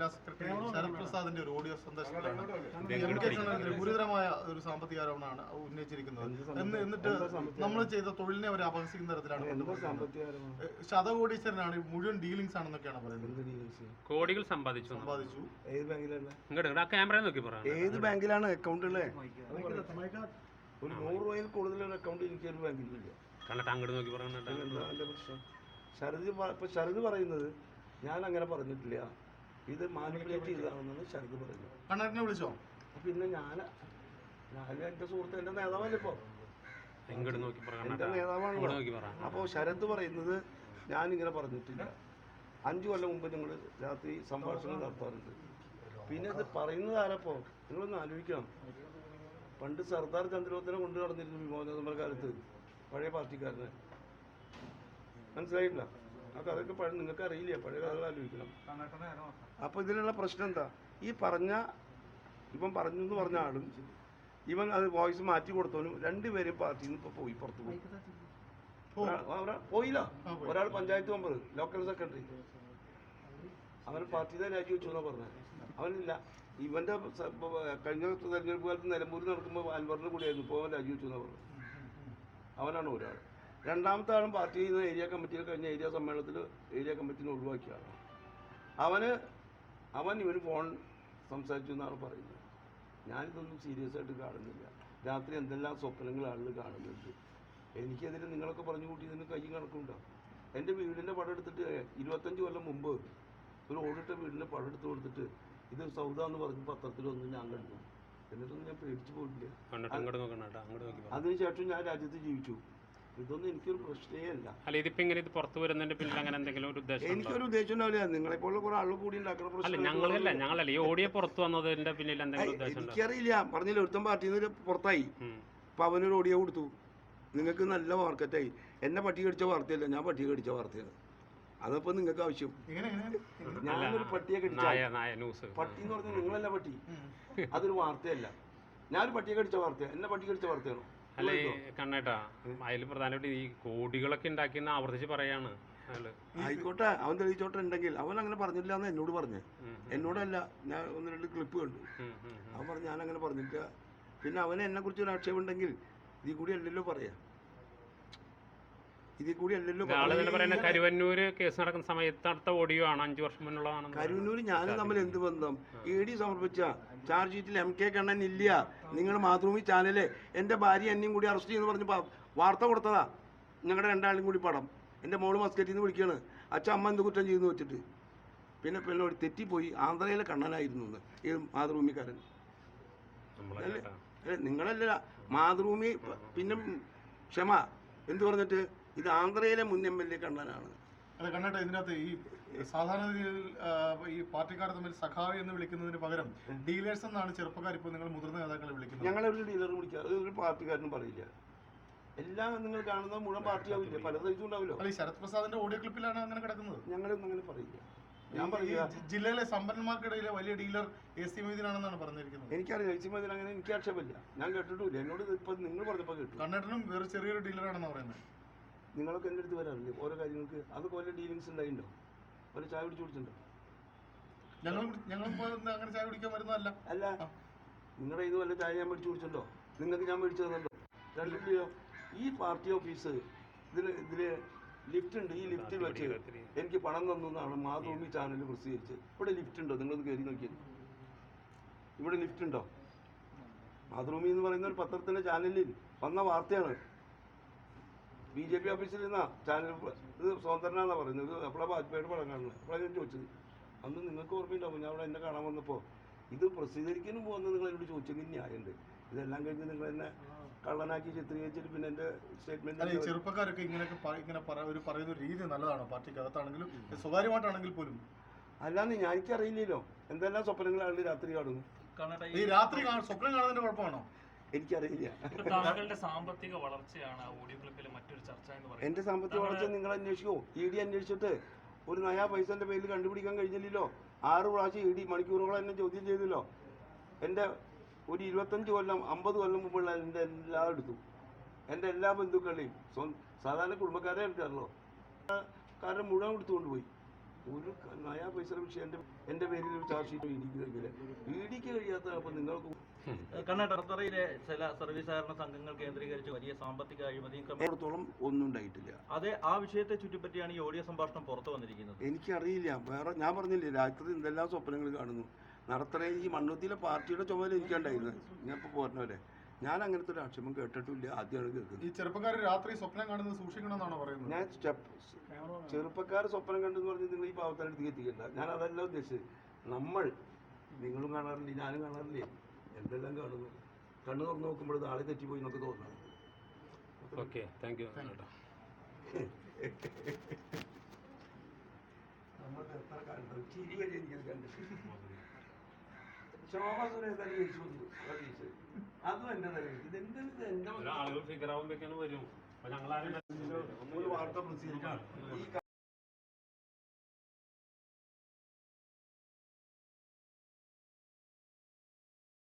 ജില്ലാ സെക്രട്ടറി ശരത് പ്രസാദിന്റെ ഒരു ഓഡിയോ സന്ദേശത്തിലാണ് ഗുരുതരമായ ഒരു സാമ്പത്തിക ആരോപണമാണ് ഉന്നയിച്ചിരിക്കുന്നത്. എന്ന് എന്നിട്ട് നമ്മൾ ചെയ്ത തൊഴിലിനെ അവർ അപഹസിക്കുന്ന തരത്തിലാണ് ശതകോടീശ്വരനാണ് മുഴുവൻ ഡീലിങ്സ് ആണെന്നൊക്കെയാണ് പറയുന്നത്. കോടികൾ സമ്പാദിച്ചു. സമ്പാദിച്ചു. ഏത് ബാങ്കിലാണ് ക്യാമറ നോക്കി പറ. ഏത് ബാങ്കിലാണ് അക്കൗണ്ട് ഉള്ളത് ഒരു നൂറ് രൂപയിൽ കൂടുതൽ അക്കൗണ്ട് എനിക്ക് ഒരു ബാങ്കിലില്ല. കണ്ടിട്ട് അങ്ങോട്ട് നോക്കി പറയണ്ട പ്രശ്നം? ശരത് ഇപ്പൊ ശരത് പറയുന്നത് ഞാൻ അങ്ങനെ പറഞ്ഞിട്ടില്ല. ഇത് മാനിപ്പുലേറ്റ് ചെയ്താണെന്നാണ് ശരത് പറഞ്ഞു കണ്ണേട്ടനെ വിളിച്ചോ? പിന്നെ ഞാൻ ഞാൻ എന്റെ സുഹൃത്ത് എന്റെ നേതാവല്ലേ ഇപ്പോൾ ഇങ്ങോട്ട് നോക്കി പറ എന്റെ. നേതാവാണല്ലോ. അപ്പോൾ ശരത് പറയുന്നത് ഞാൻ ഇങ്ങനെ പറഞ്ഞിട്ടില്ല. അഞ്ചു കൊല്ലം മുമ്പ് നിങ്ങൾ രാത്രി സംഭാഷണം നടത്താറുണ്ട്. പിന്നെ അത് പറയുന്നത് ആരപ്പോ? നിങ്ങളൊന്ന് ആലോചിക്കണം. പണ്ട് സർദാർ ചന്ദ്രബോധനെ കൊണ്ടു നടന്നിരുന്നു വിമോചന കാലത്ത് പഴയ പാർട്ടിക്കാരനെ. മനസ്സിലായിട്ടില്ല? ആ കഥയൊക്കെ പഴയ നിങ്ങൾക്ക് അറിയില്ല പഴയ കഥകൾ ആലോചിക്കണം. അപ്പോൾ ഇതിലുള്ള പ്രശ്നം എന്താ? ഈ പറഞ്ഞ ഇവൻ പറഞ്ഞു എന്ന് പറഞ്ഞ ആളും ഇവൻ അത് വോയിസ് മാറ്റി കൊടുത്തവനും രണ്ടുപേരും പാർട്ടിയിൽ നിന്ന് ഇപ്പോൾ പോയി പുറത്തു പോയി. പോയില്ല. ഒരാൾ പഞ്ചായത്ത് മെമ്പർ ലോക്കൽ സെക്രട്ടറി. അവൻ പാർട്ടിയുടെ രാജിവെച്ചു എന്നാ പറഞ്ഞത് അവനില്ല. ഇവന്റെ കഴിഞ്ഞ തെരഞ്ഞെടുപ്പ് കാലത്ത് നിലമ്പൂരിൽ നടക്കുമ്പോൾ അൻവറിന്റെ കൂടിയായിരുന്നു. ഇപ്പോൾ അവൻ രാജിവെച്ചു എന്നാ പറഞ്ഞത് അവനാണ് ഒരാൾ. രണ്ടാമത്തെ ആളും പാർട്ടിയിൽ നിന്ന് ഏരിയ കമ്മിറ്റിയിൽ കഴിഞ്ഞ ഏരിയ സമ്മേളനത്തിൽ ഏരിയ കമ്മിറ്റിനെ ഒഴിവാക്കിയ ആളാണ് അവന് അവൻ ഇവന് ഫോൺ സംസാരിച്ചു എന്നാണ് പറയുന്നത്. ഞാനിതൊന്നും സീരിയസ് ആയിട്ട് കാണുന്നില്ല. രാത്രി എന്തെല്ലാം സ്വപ്നങ്ങൾ ആളുകൾ കാണുന്നുണ്ട് എനിക്കെതിരെ നിങ്ങളൊക്കെ പറഞ്ഞു കൂട്ടി ഇതിന് കയ്യും കണക്കുണ്ടോ? എന്റെ വീടിന്റെ പടം എടുത്തിട്ട് ഇരുപത്തഞ്ച് കൊല്ലം മുമ്പ് ഒരു ഓടിട്ട വീടിന്റെ പടം എടുത്ത് കൊടുത്തിട്ട് ഇത് സൗദ എന്ന് പറഞ്ഞ് പത്രത്തിലൊന്നും ഞാൻ കണ്ടു. എന്നിട്ടൊന്നും ഞാൻ പേടിച്ചു പോയിട്ടില്ല. അതിനുശേഷം ഞാൻ രാജ്യത്ത് ജീവിച്ചു. ഇതൊന്നും എനിക്കൊരു പ്രശ്നമേ അല്ല അല്ല ഇതിപ്പോ ഇങ്ങനെ ഇത് പുറത്തു വരുന്നതിന്റെ പിന്നിൽ അങ്ങനെ എന്തെങ്കിലും ഒരു ഉദ്ദേശം എനിക്കൊരു ഉദ്ദേശം ഉണ്ടാവില്ല. നിങ്ങളെ പോലുള്ള കുറെ ആളുകൾ കൂടി ഉണ്ടാക്കുന്ന അല്ല പ്രശ്നം ഞങ്ങളല്ല ഞങ്ങളല്ല. ഈ ഓഡിയോ പുറത്തു വന്നതിന്റെ പിന്നിൽ എന്തെങ്കിലും ഉദ്ദേശം ഉണ്ടോ? എനിക്കറിയില്ല. പറഞ്ഞില്ല ഒരുത്തൻ പാർട്ടിയിൽ നിന്ന് പുറത്തായി. ഉം. അപ്പൊ അവനൊരു ഓടിയോ കൊടുത്തു. നിങ്ങൾക്ക് നല്ല മാർക്കറ്റായി എന്നെ പട്ടി കടിച്ച വാർത്തയല്ല ഞാൻ പട്ടി കടിച്ച വാർത്തയാണ്. അതപ്പോ നിങ്ങൾക്ക് ആവശ്യം. എങ്ങനെ എങ്ങനെ? ഞാനൊരു പട്ടിയെ കടിച്ച നായ നായ ന്യൂസ്. പട്ടി എന്ന് പറഞ്ഞാൽ നിങ്ങളല്ല പട്ടി. അതൊരു വാർത്തയല്ല. ഞാനൊരു പട്ടിയെ കടിച്ച വാർത്തയാണ്. എന്നെ പട്ടി കടിച്ച വാർത്തയാണോ? അല്ല ഈ കണ്ണേട്ടാ അതിൽ പ്രധാനമായിട്ട് ഈ കോടികളൊക്കെ ഉണ്ടാക്കിയെന്ന് ആവർത്തിച്ച് പറയാണ്. ആയിക്കോട്ടെ അവൻ തെളിയിച്ചോട്ടെ ഉണ്ടെങ്കിൽ അവൻ അങ്ങനെ പറഞ്ഞില്ല എന്ന് എന്നോട് പറഞ്ഞു. എന്നോടല്ല ഞാൻ ഒന്ന് രണ്ട് ക്ലിപ്പ് കണ്ടു. അവൻ പറഞ്ഞു ഞാൻ അങ്ങനെ പറഞ്ഞില്ല പിന്നെ അവന് എന്നെ കുറിച്ച് ഒരു ആക്ഷേപം ഉണ്ടെങ്കിൽ ഇതിൽ കൂടി അല്ലല്ലോ പറയാ. ഇതിൽ കൂടി അല്ലല്ലോ കരുവന്നൂര് കേസ് നടക്കുന്ന സമയത്ത് അടുത്ത ഓഡിയോ ആണ്. അഞ്ചു വർഷം മുന്നുള്ളതാണ് കരുവന്നൂര് ഞാനും തമ്മിൽ എന്ത് ബന്ധം? ഇ ഡി സമർപ്പിച്ച ചാർജ് ഷീറ്റിൽ എം കെ കണ്ണൻ ഇല്ല. നിങ്ങൾ മാതൃഭൂമി ചാനൽ എന്റെ ഭാര്യ എന്നെയും കൂടി അറസ്റ്റ് ചെയ്യുന്നു പറഞ്ഞ് വാർത്ത കൊടുത്തതാ. ഞങ്ങളുടെ രണ്ടാളും കൂടി പടം. എന്റെ മോൾ മസ്കറ്റിൽ നിന്ന് വിളിക്കുകയാണ് അച്ഛൻ അമ്മ എന്ത് കുറ്റം ചെയ്യുന്നു വെച്ചിട്ട്? പിന്നെ പിന്നോട് തെറ്റിപ്പോയി. ആന്ധ്രയിലെ കണ്ണനായിരുന്നു ഈ മാതൃഭൂമിക്കാരൻ? അല്ല? നിങ്ങളല്ല മാതൃഭൂമി പിന്നെ ക്ഷമ. എന്ത് പറഞ്ഞിട്ട്? ഇത് ആന്ധ്രയിലെ മുൻ എം എൽ എ കണ്ണനാണ്. അല്ല കണ്ണട്ടെ ഇതിനകത്ത് ഈ സാധാരണ രീതിയിൽ ഈ പാർട്ടിക്കാർ തമ്മിൽ സഖാവ് എന്ന് വിളിക്കുന്നതിന് പകരം ഡീലേഴ്സ് എന്നാണ് ചെറുപ്പക്കാർ ഇപ്പോൾ നിങ്ങൾ മുതിർന്ന നേതാക്കളെ വിളിക്കുന്നത്. ഞങ്ങളൊരു ഡീലർ വിളിക്കാറ് ഒരു പാർട്ടിക്കാരനും പറയില്ല. എല്ലാം നിങ്ങൾ കാണുന്ന മുഴുവൻ പാർട്ടിയാവില്ല? പല സൈസും ഉണ്ടാവില്ലോ അല്ല ഈ ശരത് പ്രസാദിന്റെ ഓഡിയോ ക്ലിപ്പിലാണ് അങ്ങനെ കിടക്കുന്നത്. ഞങ്ങളൊന്നും അങ്ങനെ പറയില്ല. ഞാൻ പറയുക ജില്ലയിലെ സമ്പന്നന്മാർക്കിടയിലെ വലിയ ഡീലർ എ സി മൊയ്തീനാണെന്നാണ് പറഞ്ഞിരിക്കുന്നത്. എനിക്കറിയാം ചേച്ചിമതിന് അങ്ങനെ എനിക്ക് ആക്ഷേപമില്ല. ഞാൻ കേട്ടിട്ടില്ല എന്നോട് ഇപ്പൊ നിങ്ങൾ പറഞ്ഞപ്പോൾ കേട്ടു. കണ്ണേട്ടനും വേറെ ചെറിയൊരു ഡീലറാണെന്ന് പറയുന്നത്. നിങ്ങളൊക്കെ എന്റെ അടുത്ത് വരാറില്ലേ? ഓരോ കാര്യങ്ങൾക്ക് അതൊക്കെ ഓരോ ഡീലിങ്സ് ഉണ്ടായിണ്ടോ? ഓരോ ചായ പിടിച്ചു കുടിച്ചിട്ടുണ്ടോ ഞങ്ങൾ ഞങ്ങൾ അങ്ങനെ ചായ കുടിക്കാൻ വരുന്നതല്ല. അല്ല നിങ്ങളുടെ ഇത് വല്ല ചായ ഞാൻ മേടിച്ചു കുടിച്ചിട്ടുണ്ടോ? നിങ്ങൾക്ക് ഞാൻ മേടിച്ചു തന്നല്ലോ. രണ്ടില്ലയോ ഈ പാർട്ടി ഓഫീസ് ഇതിന് ഇതിൽ ലിഫ്റ്റ് ഉണ്ട്. ഈ ലിഫ്റ്റിൽ വെച്ച് എനിക്ക് പണം തന്നു എന്നാണ് മാതൃഭൂമി ചാനൽ പ്രസിദ്ധീകരിച്ചത്. ഇവിടെ ലിഫ്റ്റ് ഉണ്ടോ? നിങ്ങളൊന്ന് കയറി നോക്കിയത് ഇവിടെ ലിഫ്റ്റ് ഉണ്ടോ? മാതൃഭൂമി എന്ന് പറയുന്ന ഒരു പത്രത്തിന്റെ ചാനലിൽ വന്ന വാർത്തയാണ്. ബി ജെ പി ഓഫീസിൽ നിന്നാ ചാനൽ ഇത് സ്വതന്ത്രനാന്നാ പറയുന്നത്. ഇത് എപ്പോഴാണ് വാജ്പേയിയുടെ പടം കാണുന്നത്? എപ്പോഴാണ് ഞാൻ ചോദിച്ചത്. അന്ന് നിങ്ങൾക്ക് ഓർമ്മയുണ്ടാവും. ഞാൻ അവിടെ എന്നെ കാണാൻ വന്നപ്പോൾ ഇത് പ്രസിദ്ധീകരിക്കാനും പോകുന്നത് നിങ്ങൾ എന്നോട് ചോദിച്ചെങ്കിൽ ന്യായമുണ്ട്. ഇതെല്ലാം കഴിഞ്ഞ് നിങ്ങൾ എന്നെ കള്ളനാക്കി ചിത്രീകരിച്ചിട്ട് പിന്നെ എന്റെ സ്റ്റേറ്റ്മെന്റ് ചെറുപ്പക്കാരൊക്കെ ഇങ്ങനെയൊക്കെ ഇങ്ങനെ പറ- ഒരു പറയുന്ന രീതി നല്ലതാണോ? പാർട്ടിക്ക് അകത്താണെങ്കിലും സ്വകാര്യമായിട്ടാണെങ്കിൽ പോലും. അല്ലാന്ന് ഞാൻ എനിക്കറിയില്ലല്ലോ. എന്തെല്ലാം സ്വപ്നങ്ങളാണ് രാത്രി കാണുന്നു? ഈ രാത്രി കാണ- സ്വപ്നം കാണുന്നതിന്റെ കുഴപ്പമാണോ? എനിക്കറിയില്ല. താങ്കളുടെ സാമ്പത്തിക വളർച്ചയാണ് ഓഡിയോ ക്ലിപ്പിലെ മറ്റൊരു ചർച്ച എന്ന് പറയുന്നത്. എന്റെ സാമ്പത്തിക വളർച്ച നിങ്ങൾ അന്വേഷിക്കോ. ഇ ഡി അന്വേഷിച്ചിട്ട് ഒരു നയാ പൈസന്റെ പേരിൽ കണ്ടുപിടിക്കാൻ കഴിഞ്ഞില്ലല്ലോ. ആറ് പ്രാവശ്യം ഇ ഡി മണിക്കൂറുകളെ എന്നെ ചോദ്യം ചെയ്തല്ലോ. എന്റെ ഒരു ഇരുപത്തഞ്ച് കൊല്ലം അമ്പത് കൊല്ലം മുമ്പുള്ള എന്റെ എല്ലാം എടുത്തു. എന്റെ എല്ലാ ബന്ധുക്കളെയും സാധാരണ കുടുംബക്കാരെ എടുക്കാറല്ലോ കാരണം മുഴുവൻ എടുത്തുകൊണ്ട് പോയി. ഒരു നയാ പൈസ വിഷയം എന്റെ എന്റെ പേരിൽ ഒരു ചാർജ് ഷീറ്റ് ഇടിക്കുന്നെങ്കിൽ ഇടിക്ക് കഴിയാത്ത അപ്പം നിങ്ങൾക്ക് കണ്ണടത്തറയിലെ ചില സർവീസ് സഹകരണ സംഘങ്ങൾ കേന്ദ്രീകരിച്ച് വലിയ സാമ്പത്തിക അഴിമതിയും ഒന്നും ഉണ്ടായിട്ടില്ല. അതെ ആ വിഷയത്തെ ചുറ്റിപ്പറ്റിയാണ് ഈ ഓഡിയോ സംഭാഷണം പുറത്തു വന്നിരിക്കുന്നത്. എനിക്കറിയില്ല. വേറെ ഞാൻ പറഞ്ഞില്ലേ രാത്രി എന്തെല്ലാം സ്വപ്നങ്ങൾ കാണുന്നു. നടത്തറയിൽ ഈ മണ്ണുത്തിയിലെ പാർട്ടിയുടെ ചുമതല എനിക്കുണ്ടായിരുന്നു ഞാൻ ഇപ്പോൾ പോരണവരെ. ഞാൻ അങ്ങനത്തെ ഒരു ആക്ഷേപം കേട്ടിട്ടില്ല ആദ്യമാണ് കേൾക്കുന്നത് ഈ ചെറുപ്പക്കാർ രാത്രി സ്വപ്നം കാണുന്നത് സൂക്ഷിക്കണം എന്നാണ് പറയുന്നത്? ഞാൻ സ്റ്റെപ്പ് ചെറുപ്പക്കാർ സ്വപ്നം കണ്ടെന്ന് പറഞ്ഞ് നിങ്ങൾ ഈ പാവത്തിനടുത്ത് എത്തിക്കണ്ട ഞാൻ അതല്ല ഉദ്ദേശിച്ചത്. നമ്മൾ നിങ്ങളും കാണാറില്ലേ ഞാനും കാണാറില്ലേ? എന്തെല്ലാം കാണുന്നു? കണ്ണു തുറന്ന് നോക്കുമ്പോൾ നാളെ തെറ്റിപ്പോയി നമുക്ക് തോന്നണം ഓക്കെ താങ്ക് യു നമ്മൾ എത്ര കണ്ടു ചിരി വരെ എനിക്കത് കണ്ടു ശോഭ ജയിച്ചു വന്നു അതാ എന്റെ തലയിൽ ഇത്? എന്തെങ്കിലും ആളുകൾ ഫിഗർ ആവുമ്പോഴേക്കാണ് വരും. ഞങ്ങളാരും വാർത്ത പ്രസിദ്ധീകരിക്കാം.